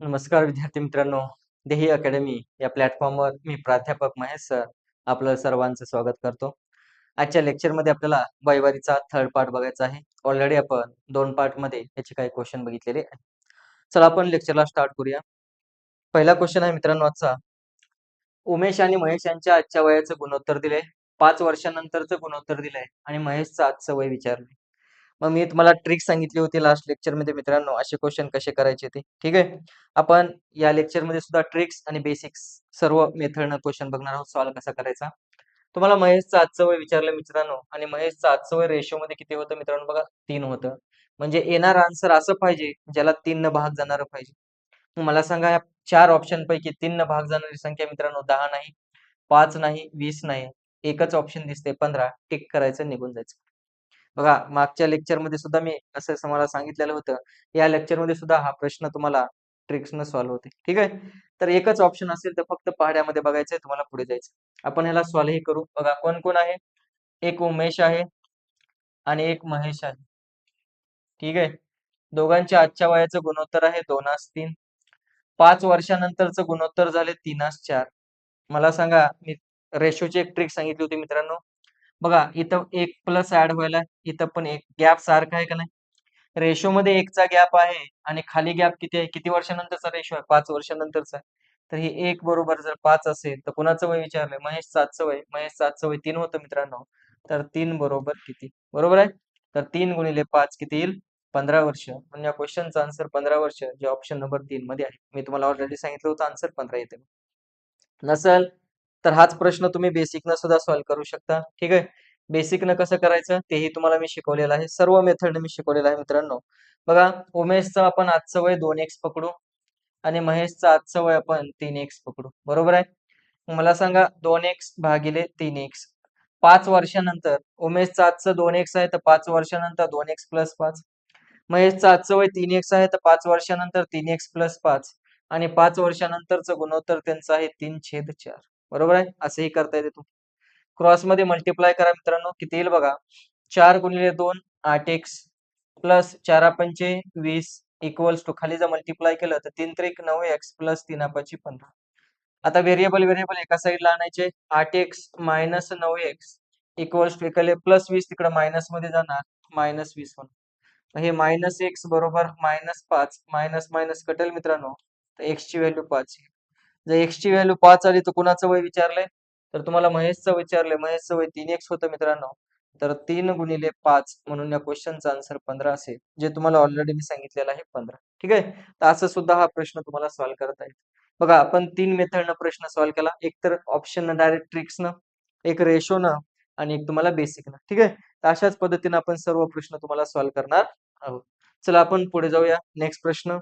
नमस्कार विद्यार्थी मित्रांनो. देही अकॅडमी या प्लॅटफॉर्मवर मी प्राध्यापक महेश सर आपलं सर्वांचं स्वागत करतो. आजच्या लेक्चरमध्ये आपल्याला वैवारीचा थर्ड पार्ट बघायचा आहे. ऑलरेडी आपण दोन पार्टमध्ये याचे काही क्वेश्चन बघितलेले आहे चला आपण लेक्चरला स्टार्ट करूया. पहिला क्वेश्चन आहे मित्रांनो आजचा. उमेश आणि महेश यांच्या आजच्या वयाचं गुणोत्तर दिले पाच वर्षानंतरचं गुणोत्तर दिलंय आणि महेशचं आजचं वय विचारले मग मी तुम्हाला ट्रिक सांगितली होती लास्ट लेक्चरमध्ये मित्रांनो असे क्वेश्चन कसे करायचे ते. ठीक आहे? आपण या लेक्चरमध्ये सुद्धा ट्रिक्स आणि बेसिक्स सर्व मेथडनं क्वेश्चन बघणार आहोत. सॉल्व्ह कसा करायचा? तुम्हाला महेशचं आजचं वय विचारलं मित्रांनो आणि महेशचं आजचं वय रेशो मध्ये किती होतं मित्रांनो बघा? तीन होतं. म्हणजे येणार आन्सर असं पाहिजे ज्याला तीन न भाग जाणार पाहिजे. मला सांगा या चार ऑप्शन पैकी तीन न भाग जाणारी संख्या मित्रांनो दहा नाही पाच नाही वीस नाही. एकच ऑप्शन दिसते पंधरा. टिक करायचं निघून जायचं. बघा मागच्या लेक्चरमध्ये सुद्धा मी असं तुम्हाला सांगितलेलं होतं या लेक्चरमध्ये सुद्धा हा प्रश्न तुम्हाला ट्रिक्सनं सॉल्व्ह होते. ठीक आहे? तर एकच ऑप्शन असेल तर फक्त पहाड्यामध्ये बघायचं आहे तुम्हाला पुढे जायचं आपण ह्याला सॉल्व्हही करू. बघा कोण कोण आहे? एक उमेश आहे आणि एक महेश आहे. ठीक आहे? दोघांच्या आजच्या वयाचं गुणोत्तर आहे दोनास तीन. पाच वर्षानंतरचं गुणोत्तर झाले तीनास चार. मला सांगा मी रेशोची एक ट्रिक सांगितली होती मित्रांनो. बघा इथं एक प्लस ऍड व्हायला इथं पण एक. गॅप सारखा आहे का नाही? रेशो मध्ये एकचा गॅप आहे आणि खाली गॅप किती आहे? किती वर्षानंतरचा रेशो आहे? पाच वर्षानंतरचा तर हे एक बरोबर जर पाच असेल तर कुणाचं वय विचारलंय महेश सातचं वय. महेश सातचं वय तीन होतं मित्रांनो. तर तीन बरोबर किती? बरोबर आहे? तर तीन गुणिले पाच किती येईल? पंधरा वर्ष. म्हणजे या क्वेश्चनचा आन्सर पंधरा वर्ष जे ऑप्शन नंबर तीन मध्ये आहे. मी तुम्हाला ऑलरेडी सांगितलं होतं आन्सर पंधरा येते. नसल तर हाच प्रश्न तुम्ही बेसिकनं सुद्धा सॉल्व्ह करू शकता. ठीक आहे? बेसिकनं कसं करायचं? तेही तुम्हाला मी शिकवलेलं आहे. सर्व मेथड मी शिकवलेलं आहे मित्रांनो. बघा उमेशचं आपण आजचं वय दोन एक्स पकडू आणि महेशचं आजचं वय आपण तीन एक्स पकडू. बरोबर आहे? मला सांगा दोन एक्स भागिले तीन एक्स पाच वर्षानंतर उमेशचं आजचं दोन एक्स आहे तर पाच वर्षानंतर दोन एक्स प्लस पाच. महेशचं आजचं वय तीन एक्स आहे तर पाच वर्षानंतर तीन एक्स प्लस पाच. आणि पाच वर्षानंतरचं गुणोत्तर त्यांचं आहे तीन छेद चार. बरोबर आहे? असंही करता येते तू क्रॉसमध्ये मल्टिप्लाय करा मित्रांनो. किती येईल बघा? चार गुणिले दोन आठ एक्स प्लस चारा पंचे वीस इक्वल्स टू खाली जर मल्टिप्लाय केलं तर तीन त्रिक नऊ एक्स प्लस तीन पाची पंधरा. आता व्हेरिएबल व्हेरिएबल एका साईडला आणायचे. आठ एक्स मायनस नऊ एक्स इक्वल्स टू इकडे प्लस वीस तिकडे मायनसमध्ये जाणार. मायनस वीस होणार. हे मायनस एक्स बरोबर मायनस पाच. मायनस मायनस कटेल मित्रांनो. तर एक्स ची व्हॅल्यू पाच जर एक्सची व्हॅल्यू पाच आली तर कुणाचं वय विचारलंय? तर तुम्हाला महेशचं विचारलंय. महेशचं वय तीन एक्स होतं मित्रांनो. तर तीन गुणिले पाच म्हणून या क्वेश्चनचा आन्सर पंधरा असेल. जे तुम्हाला ऑलरेडी मी सांगितलेलं आहे पंधरा. ठीक आहे? तर असं सुद्धा हा प्रश्न तुम्हाला सॉल्व्ह करता येईल. बघा आपण तीन मेथडनं प्रश्न सॉल्व्ह केला. एक तर ऑप्शन डायरेक्ट ट्रिक्सनं एक रेशोनं आणि एक तुम्हाला बेसिकनं ठीक आहे? तर अशाच पद्धतीने आपण सर्व प्रश्न तुम्हाला सॉल्व्ह करणार आहोत. चला आपण पुढे जाऊया. नेक्स्ट प्रश्न.